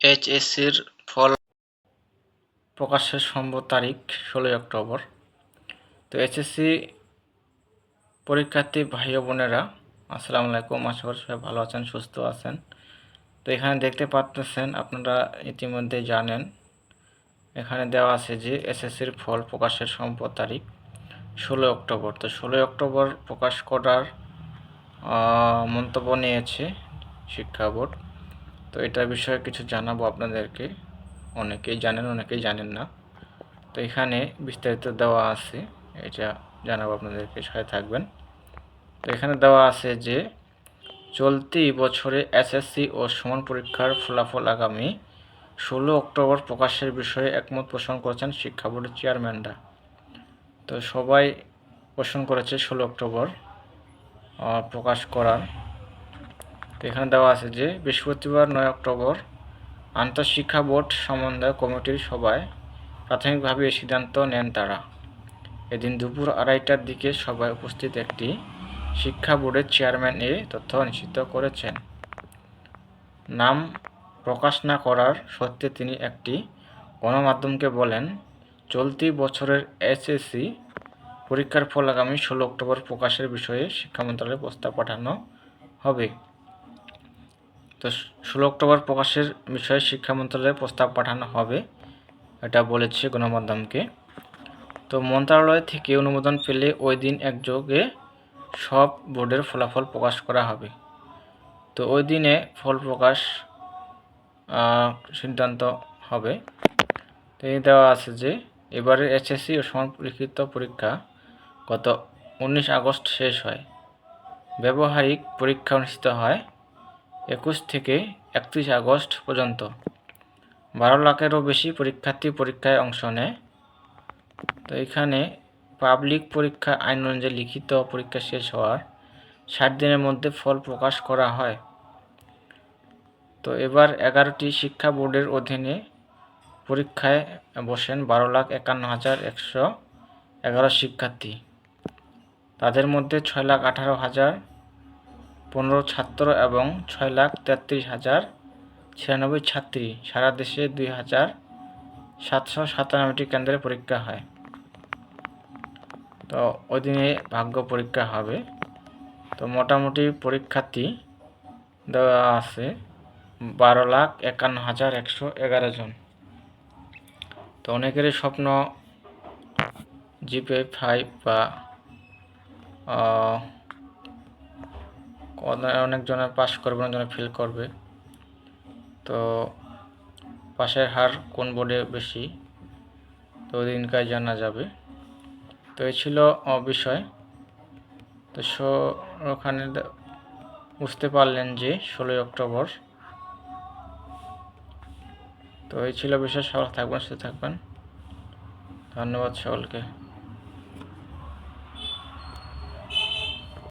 এইচএসসির ফল প্রকাশের সম্ভব তারিখ ষোলোই অক্টোবর। তো এইচএসসি পরীক্ষার্থী ভাই বোনেরা, আসসালামু আলাইকুম, আশা করি সবাই ভালো আছেন, সুস্থ আছেন। তো এখানে দেখতে পাচ্ছেন আপনারা ইতিমধ্যে জানেন, এখানে দেওয়া আছে যে এসএসসির ফল প্রকাশের সম্ভব তারিখ ষোলোই অক্টোবর। তো ষোলোই অক্টোবর প্রকাশ করার মন্তব্য নিয়েছে শিক্ষা বোর্ড। তো এটার বিষয়ে কিছু জানাব আপনাদেরকে। অনেকেই জানেন অনেকেই জানেন না। তো এখানে বিস্তারিত দেওয়া আছে, এটা জানাব আপনাদেরকে, সাথে থাকবেন। তো এখানে দেওয়া আছে যে, চলতি বছরে এসএসসি ও সমান পরীক্ষার ফলাফল আগামী ষোলো অক্টোবর প্রকাশের বিষয়ে একমত পোষণ করেছেন শিক্ষা বোর্ডের চেয়ারম্যানরা। তো সবাই পোষণ করেছে ষোলো অক্টোবর প্রকাশ করার। এখানে দেওয়া আছে যে বৃহস্পতিবার নয় অক্টোবর আন্তঃশিক্ষা বোর্ড সমন্বয় কমিটির সভায় প্রাথমিকভাবে এই সিদ্ধান্ত নেন তারা। এদিন দুপুর আড়াইটার দিকে সভায় উপস্থিত একটি শিক্ষা বোর্ডের চেয়ারম্যান এ তথ্য নিশ্চিত করেছেন। নাম প্রকাশ না করার সত্ত্বে তিনি একটি গণমাধ্যমকে বলেন, চলতি বছরের এসএসসি পরীক্ষার ফল আগামী ষোলো অক্টোবর প্রকাশের বিষয়ে শিক্ষা মন্ত্রণালয়ে প্রস্তাব পাঠানো হবে। তো ষোলো অক্টোবর প্রকাশের বিষয়ে শিক্ষা মন্ত্রণালয়ে প্রস্তাব পাঠানো হবে। এটা বলেছে গণমাধ্যমকে। তো মন্ত্রণালয় থেকে অনুমোদন পেলে ওই দিন একযোগে সব বোর্ডের ফলাফল প্রকাশ করা হবে। তো ওই দিনে ফল প্রকাশ সিদ্ধান্ত হবে। তো এই দেওয়া আছে যে, এবারের এসএসসি ও পরীক্ষিত পরীক্ষা গত উনিশ আগস্ট শেষ হয়। ব্যবহারিক পরীক্ষা অনুষ্ঠিত হয় একুশ থেকে একত্রিশ আগস্ট পর্যন্ত। বারো লাখেরও বেশি পরীক্ষার্থী পরীক্ষায় অংশ নেয়। তো এখানে পাবলিক পরীক্ষা আইন অনুযায়ী লিখিত পরীক্ষা শেষ হওয়ার ষাট দিনের মধ্যে ফল প্রকাশ করা হয়। তো এবার এগারোটি শিক্ষা বোর্ডের অধীনে পরীক্ষায় বসেন বারো লাখ একান্ন হাজার একশো এগারো শিক্ষার্থী। তাদের মধ্যে ছয় লাখ আঠারো হাজার পনেরো ছাত্র এবং ছয় লাখ তেত্রিশ হাজার ছিয়ানব্বই ছাত্রী। সারা দেশে দুই হাজার সাতশো সাতানব্বইটি কেন্দ্রে পরীক্ষা হয়। তো ওই দিনে ভাগ্য পরীক্ষা হবে। তো মোটামুটি পরীক্ষার্থী দেওয়া আছে বারো লাখ একান্ন হাজার একশো এগারো জন। তো অনেকেরই স্বপ্ন জিপে ফাইভ বা আহ, অনে- অনেকজনের পাস করবে অনেকজনে ফেল করবে। তো পাশের হার কোন বোর্ডে বেশি তো দিনকায় জানা যাবে। তো এই ছিল বিষয়। তো ওখানে বুঝতে পারলেন যে ষোলোই অক্টোবর। তো এই ছিল বিষয় সবাই থাকবেন সুস্থ থাকবেন। ধন্যবাদ সকলকে।